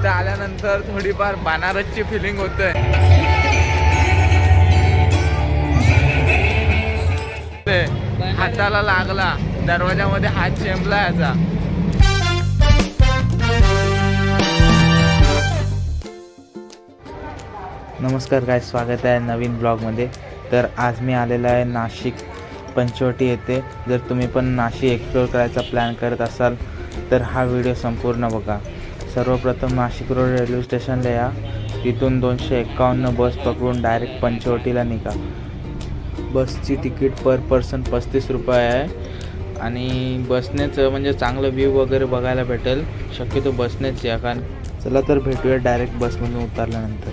इथं आल्यानंतर थोडीफार बनारसची फिलिंग होते ते हाताला लागला दरवाजामध्ये हात चेंबला याचा. नमस्कार काय स्वागत आहे नवीन ब्लॉगमध्ये तर आज मी आलेलो आहे नाशिक पंचवटी येथे. जर तुम्ही पण नाशिक एक्सप्लोअर करायचा प्लॅन करत असाल तर हा व्हिडिओ संपूर्ण बघा. सर्वप्रथम नाशिक रोड रेल्वे स्टेशनला या. तिथून दोनशे एक्कावन्न बस पकडून डायरेक्ट पंचवटीला निघा. बसची तिकीट पर पर्सन पस्तीस रुपये आहे. आणि बसनेच म्हणजे चांगलं व्ह्यू वगैरे बघायला भेटेल. शक्यतो बसनेच या कारण चला तर भेटूया डायरेक्ट बसमधून उतरल्यानंतर.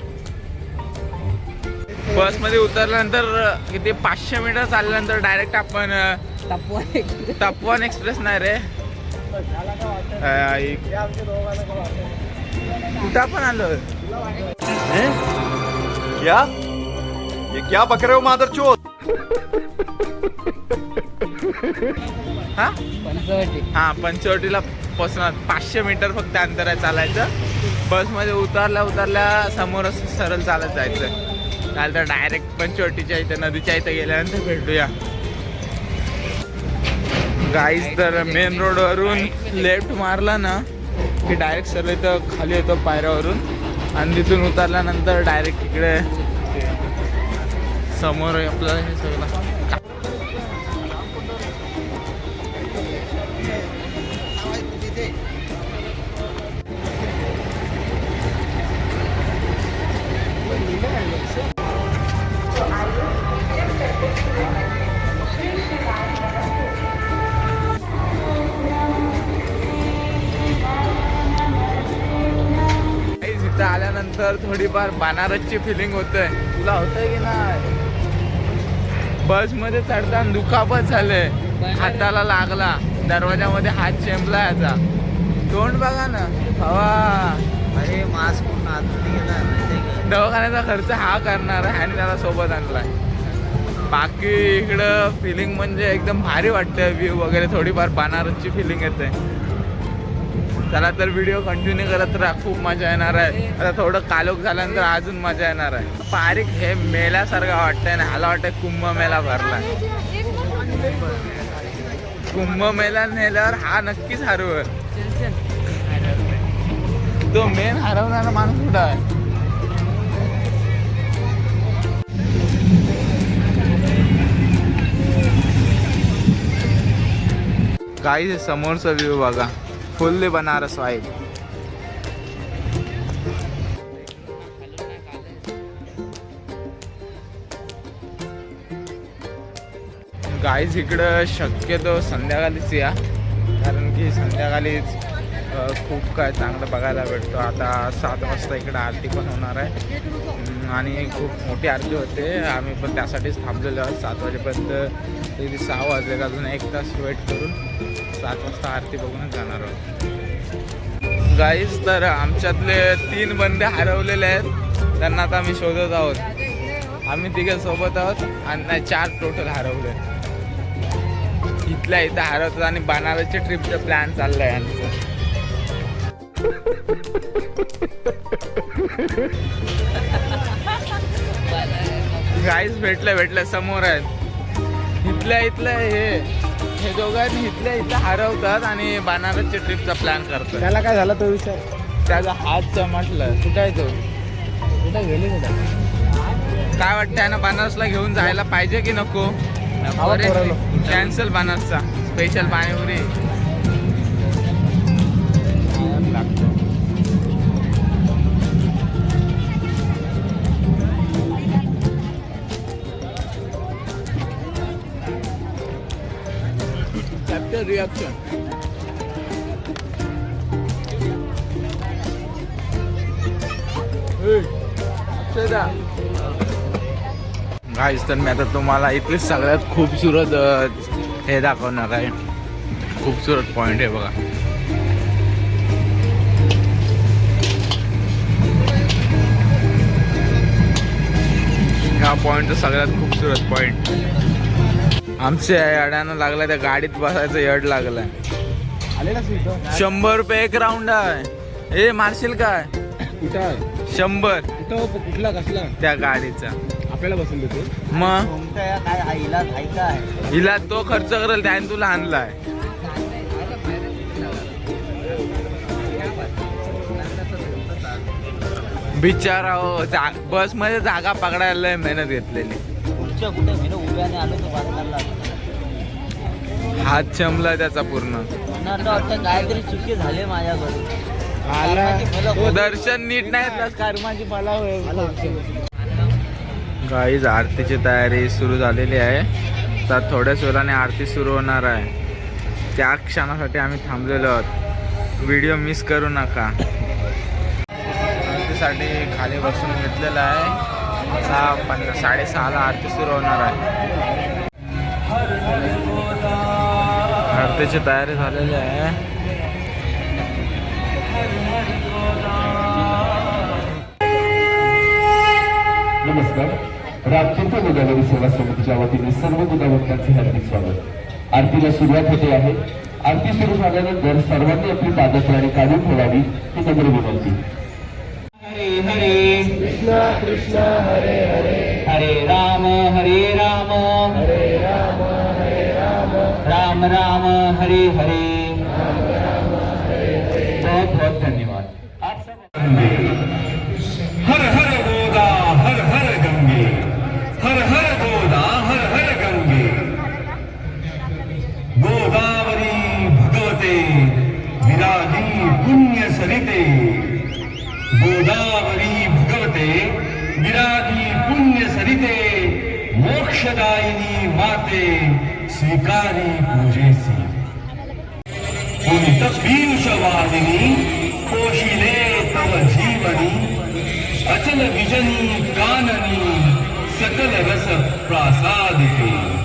बसमध्ये उतरल्यानंतर किती पाचशे मीटर चालल्यानंतर डायरेक्ट आपण तपवान एक्सप्रेस नाही रे. कुठं पण आलो क्या? ये क्या बक रहे हो मादर चोत हा? पंचवटी. हा पंचवटीला पोचणार. पाचशे मीटर फक्त अंतर आहे चालायचं. बसमध्ये उतरल्या उतरल्या समोरच सरळ चालत जायचं. तर डायरेक्ट पंचवटीच्या इथं नदीच्या इथं गेल्यानंतर भेटूया. गाईज तर मेन रोडवरून लेफ्ट मारला ना की डायरेक्ट सरळ इथं खाली येतो पायऱ्यावरून. आणि तिथून उतरल्यानंतर डायरेक्ट इकडे समोर आपलं हे सगळं. आल्यानंतर थोडीफार बनारसची फिलिंग होते तुला होतंय की नाही? बसमध्ये चढताना दुखापत झालंय. हाताला लागला. दरवाजामध्ये हात चेंबला याचा. तोंड बघा ना. हवा अरे मास्क पूर्ण का? दवाखान्याचा खर्च हा करणार आहे आणि त्याला सोबत आणलाय. बाकी इकडं फिलिंग म्हणजे एकदम भारी वाटतं व्ह्यू वगैरे. थोडीफार बनारसची फिलिंग येते चला तर व्हिडिओ कंटिन्यू करत राहा. खूप मजा येणार आहे. आता थोडं कालोख झाल्यानंतर अजून मजा येणार आहे. पारिक हे मेल्यासारखं वाटतंय ना ह्याला वाटतंय कुंभमेळा भरला कुंभ मेला नेल्यावर हा नक्कीच हरवर तो मेन हरवणारा माणूस कुठं आहे? काही समोरचा व्ह्यू बघा. फुल्ली बनारस वाईट गाईज इकडं शक्यतो संध्याकाळीच या कारण की संध्याकाळीच खूप काय चांगलं बघायला भेटतो. आता सात वाजता इकडं आरती पण होणार आहे. आणि खूप मोठी आरती होते. आम्ही पण त्यासाठीच थांबलेलो आहोत. सात वाजेपर्यंत तरी सहा वाजले अजून एक तास वेट करून सात वाजता आरती बघूनच जाणार आहोत. गाईज तर आमच्यातले तीन बंदे हरवलेले आहेत. त्यांना आता आम्ही शोधत आहोत. आम्ही तिघे सोबत आहोत आणि नाही चार टोटल हरवले इथल्या इथं हरवतात आणि बनारसच्या ट्रिपचं प्लॅन चाललंय यांचं गाईज भेटलं भेटलं समोर आहेत. इथल्या इथलं हे हे दोघं आहेत इथल्या इथं हरवतात आणि बनारसच्या ट्रिपचा प्लॅन करतात. त्याला काय झाला तो विचार? त्याचा हात चमटलं कुठं आहे तो? कुठं गेली कुठं? काय वाटतं ना बनारसला घेऊन जायला पाहिजे की नको? पोरांनो. कॅन्सल बनारसचा. स्पेशल पाणीपुरी. रिॲक्शन गाईस तर मी आता तुम्हाला इथले सगळ्यात खूपसुरत हे दाखवणार आहे. खूपसुरत पॉइंट आहे बघा. ह्या पॉइंट सगळ्यात खूपसुरत पॉइंट आमच्या याड्यानं लागला त्या गाडीत बसायचं यड लागलाय. शंभर रुपये एक राऊंड आहे. ए मारशील काय? कुठं शंभर. कुठं कुठला कसला? त्या गाडीचा. आपल्याला बसून देतो. मग? हा हिला तो खर्च करेल त्याने तुला आणलाय बिचारा हो जा बसमध्ये जागा पकडायला लय मेहनत घेतलेली. आलो तो हात चमला त्याचा पूर्ण. मला असं वाटतं काहीतरी चुकी झाले माझ्याकडून दर्शन नीट नाही कर्माची मला गाईज आरतीची तयारी सुरू झालेली आहे. तर थोड्याच वेळाने आरती सुरू होणार आहे. त्या क्षणासाठी आम्ही थांबलेलो आहोत. व्हिडिओ मिस करू नका. आरतीसाठी खाली बसून घेतलेलं आहे. सहा पंधरा साडेसहाला आरती सुरू होणार आहे. आरतीची तयारी झालेली आहे. नमस्कार. रामचंद्र गोदावरी सेवा समितीच्या वतीने सर्व गोदावरकांचे हार्दिक स्वागत. आरतीला सुरुवात होते आहे. आरती सुरू झाल्यानंतर सर्वांनी आपली पादत्राणी काढून ठेवावी ही नम्र विनंती. हरे हरे कृष्ण कृष्ण हरे हरे हरे राम हरे राम हरे राम हरे राम राम राम हरे हरे विरागी पुण्य सरिते मोक्षदायिनी माते स्वीकारी पूजेसी। पुनित पीयूषवादिनी कोशिले तव जीवनी अचल विजनी काननी सकल रस प्रासादिके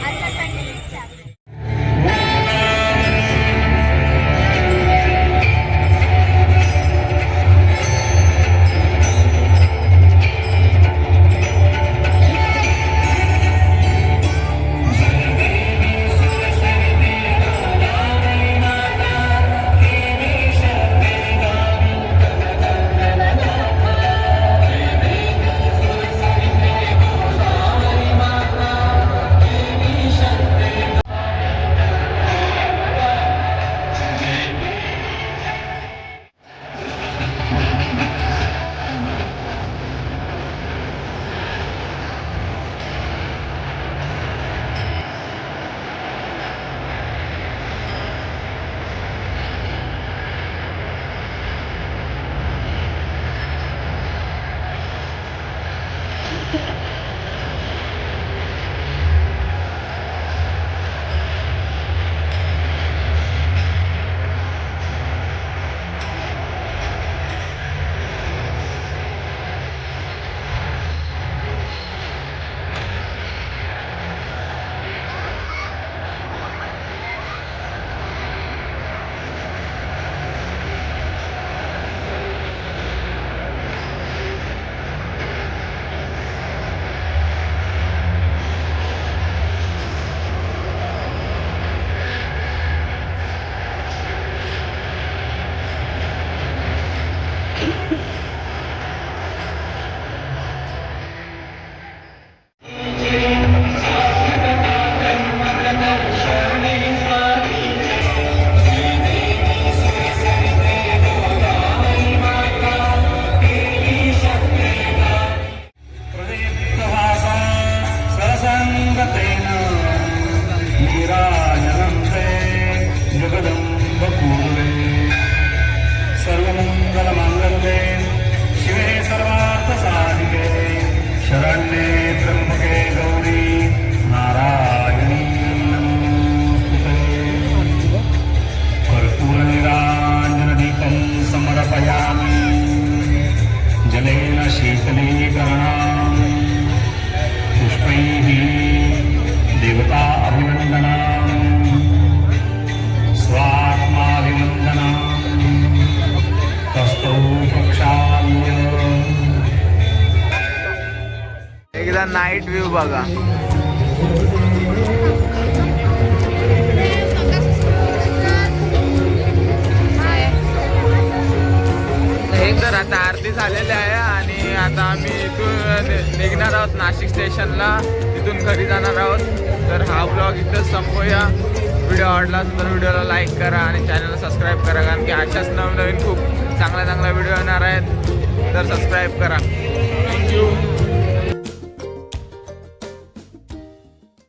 सर्वमङ्गलमाङ्गल्ये शिवे सर्वार्थसाधिके। शरण्ये एकदा नाईट व्ह्यू बघा. आता आरती झालेली आहे आणि आता आम्ही इथून निघणार आहोत नाशिक स्टेशनला. तिथून घरी जाणार आहोत. तर हा ब्लॉग इथंच संपूया. व्हिडिओ आवडला तर व्हिडिओला लाईक करा आणि चॅनलला सबस्क्राईब करा कारण की अशाच नवीन नवीन खूप चांगल्या चांगल्या व्हिडिओ येणार आहेत. तर सबस्क्राईब करा. थँक्यू